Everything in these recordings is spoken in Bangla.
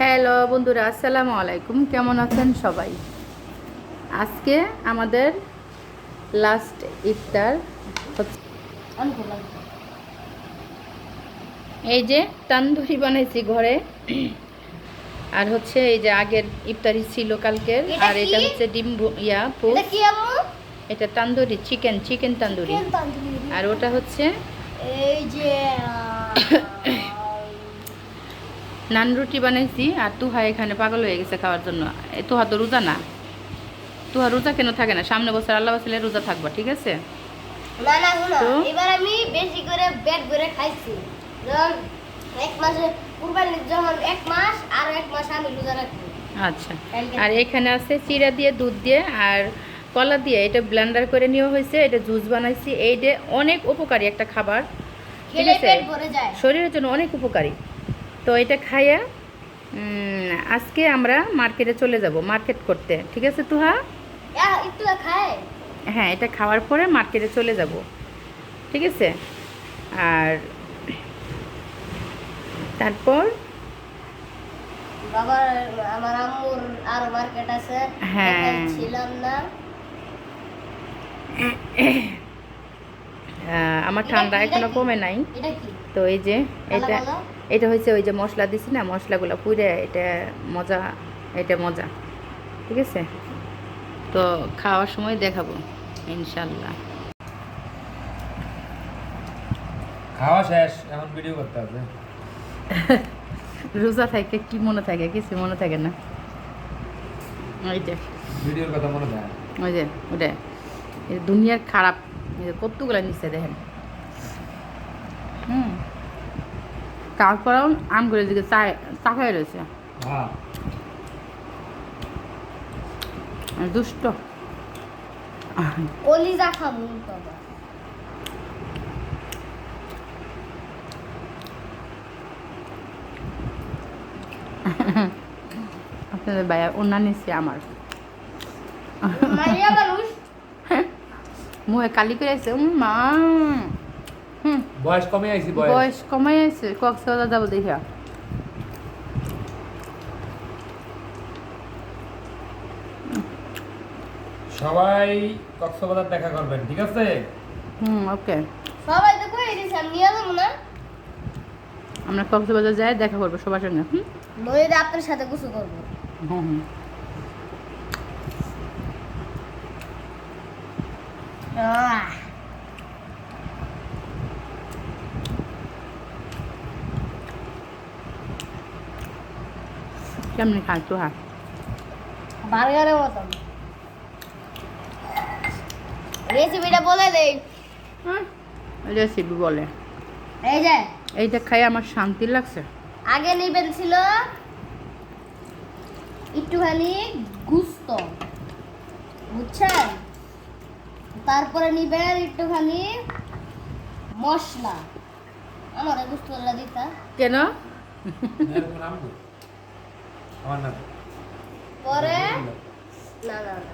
হ্যালো বন্ধুরা আসসালামু আলাইকুম। কেমন আছেন সবাই? আজকে আমাদের লাস্ট ইফতার এই যে তান্দুরি বানাইছি ঘরে। আর হচ্ছে এই যে আগের ইফতারি ছিল কালকের। আর এটা হচ্ছে ডিম ইয়া এটা তান্দুরি চিকেন চিকেন তান্দুরি। আর ওটা হচ্ছে এই যে নান রুটি বানাইছি আর তুহা এখানে পাগল হয়ে গেছে খাওয়ার জন্য। তুহা তো রোজা না। তুহা রোজা কেন থাকে না? সামনে বছর আল্লাহ বাসলে রোজা থাকবা ঠিক আছে? না না শোনো এবার আমি বেশি করে পেট ভরে খাইছি। যখন এক মাসে কুরবানি যখন এক মাস আর এক মাস আমি রোজা রাখি আচ্ছা। আর এখানে আছে চিরা দিয়ে দুধ দিয়ে আর কলা দিয়ে। এটা ব্লেন্ডার করে নেওয়া হয়েছে এটা জুস বানাইছি। এইটা অনেক উপকারী একটা খাবার ঠিক আছে? শরীরের জন্য অনেক উপকারী। তো এটা খাইয়া আজকে আমরা মার্কেটে চলে যাব মার্কেট করতে ঠিক আছে তুহা? হ্যাঁ এটা খাওয়ার পরে মার্কেটে চলে যাব ঠিক আছে? আর তারপর? বাবার আমার আম্মুর আর মার্কেট আছে হ্যাঁ। ছিলাম না। আমার ঠান্ডা? এখনও কমে নাই। তো এই যে এটা? এটা হচ্ছে ওই যে মশলা দিছি না মশলাগুলো পুড়ে এটা মজা এটা মজা। ঠিক আছে? তো খাওয়ার সময় দেখাবো ইনশাল্লাহ খাওয়া শেষ এখন ভিডিও করতে হবে। রোজা থাকে কি মনে থাকে? কিছু মনে থাকে না? ওই যে। ভিডিওর কথা মনে থাকে? ওই যে ওটা। এই দুনিয়ার খারাপ কতগুলো নিচ্ছে দেখেন। হুম। তারপরেও আমগুলোর দিকে তাকায় রয়েছে। হ্যাঁ। দুষ্ট। কলিজা খামু বাবা। আপনাদের ভাইয়া অন্য নিচ্ছে আমার। মুহে কালি করে আছে উম, মা। বয়স কমে আইছি বয়স? কমাই আছে কক্সবাজার যাব দেখা সবাই কক্সবাজার দেখা করবেন ঠিক আছে? হুম ওকে। সবাই তো কই দিছে আমি নিয়ে যাব না? আমরা কক্সবাজার যাই দেখা করব সবার সঙ্গে হুম? নদীতে আপনার সাথে গোসল করব। হুম হুম। আহ, তো হ্যাঁ বার্গারের মতন। রেসিপিটা বলে দেই। রেসিপি বলে। এই যে। এইটা খাই আমার শান্তি লাগছে। আগে নিবেন ছিল একটুখানি গুস্ত বুঝছেন? তারপরে নিবেন একটুখানি মশলা। আমার গুস্তগুলা দিতা। কেন? কি? আমার নাম। পরে? না না না।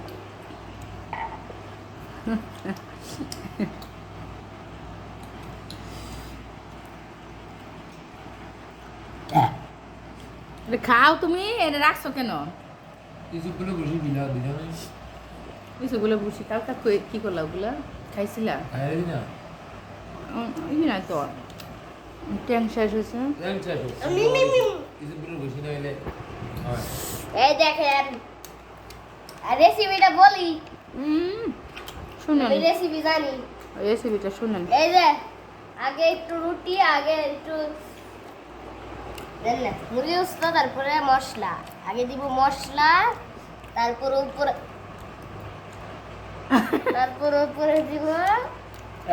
খাও তুমি এটা রাখছো কেন? কিছুগুলো বসে দিলা দুজনে কিছুগুলো বুঝি কালকা কি করলা ওগুলা? খাইছিলা? খাইয়ে না। ই নাই তো। ট্যাং শেষ হয়েছে। জানি শেষ হচ্ছে। মি, মি, মি। কিছুগুলো বসে না এলে এই দেখেন রেসিপিটা বলি? উম, রেসিপি জানি। রেসিপিটা শুনেন। এই যে আগে একটু রুটি আগে একটু মুড়ি উস্ত তারপরে মশলা। আগে দিব মশলা তারপর উপরে তারপর উপরে দিব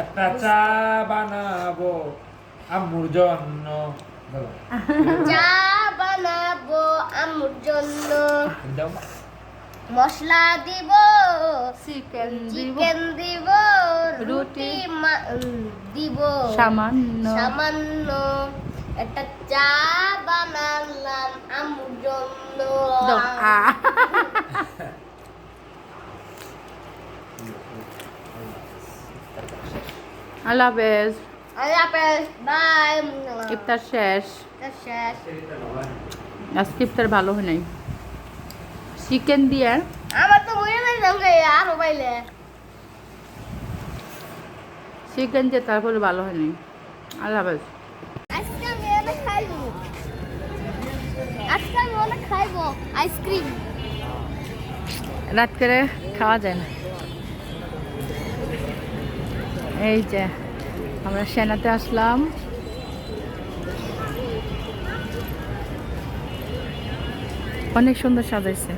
একটা চা বানাবো আম্মুর জন্য। চা আম্মুর জন্য মশলা দিব চিকেন দিব। চিকেন দিব রুটি। দিব। সামান্য। সামান্য। একটা চা বানালাম আম্মুর জন্য। আল্লাহ হাফেজ। আল্লাহ হাফেজ বাই। ইফতার শেষ। শেষ। আজকে ইফতার ভালো হয় নাই। চিকেন দিয়ে আমার তো মনে নাই সঙ্গে আর মোবাইলে চিকেন দিয়ে তারপরে ভালো হয় নাই। আল্লাহ হাফেজ। আজকে আমি অনেক খাইবো। আজকে আমি অনেক খাইবো আইসক্রিম রাত করে খাওয়া যায় না। এই যে আমরা সেনাতে আসলাম। অনেক সুন্দর সাজাইছে।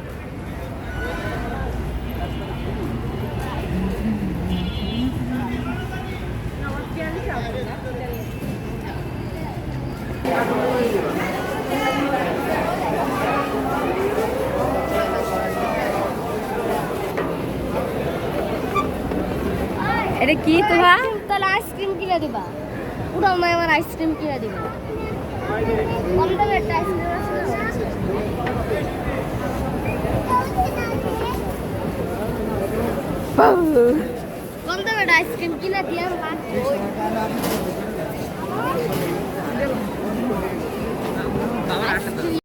আইসক্রিম কিনে দিবা। না আমার আইসক্রিম কিনে দিবা। কম দামে একটা আইসক্রিম। আইসক্রিম কিনা দিয়ে বাবা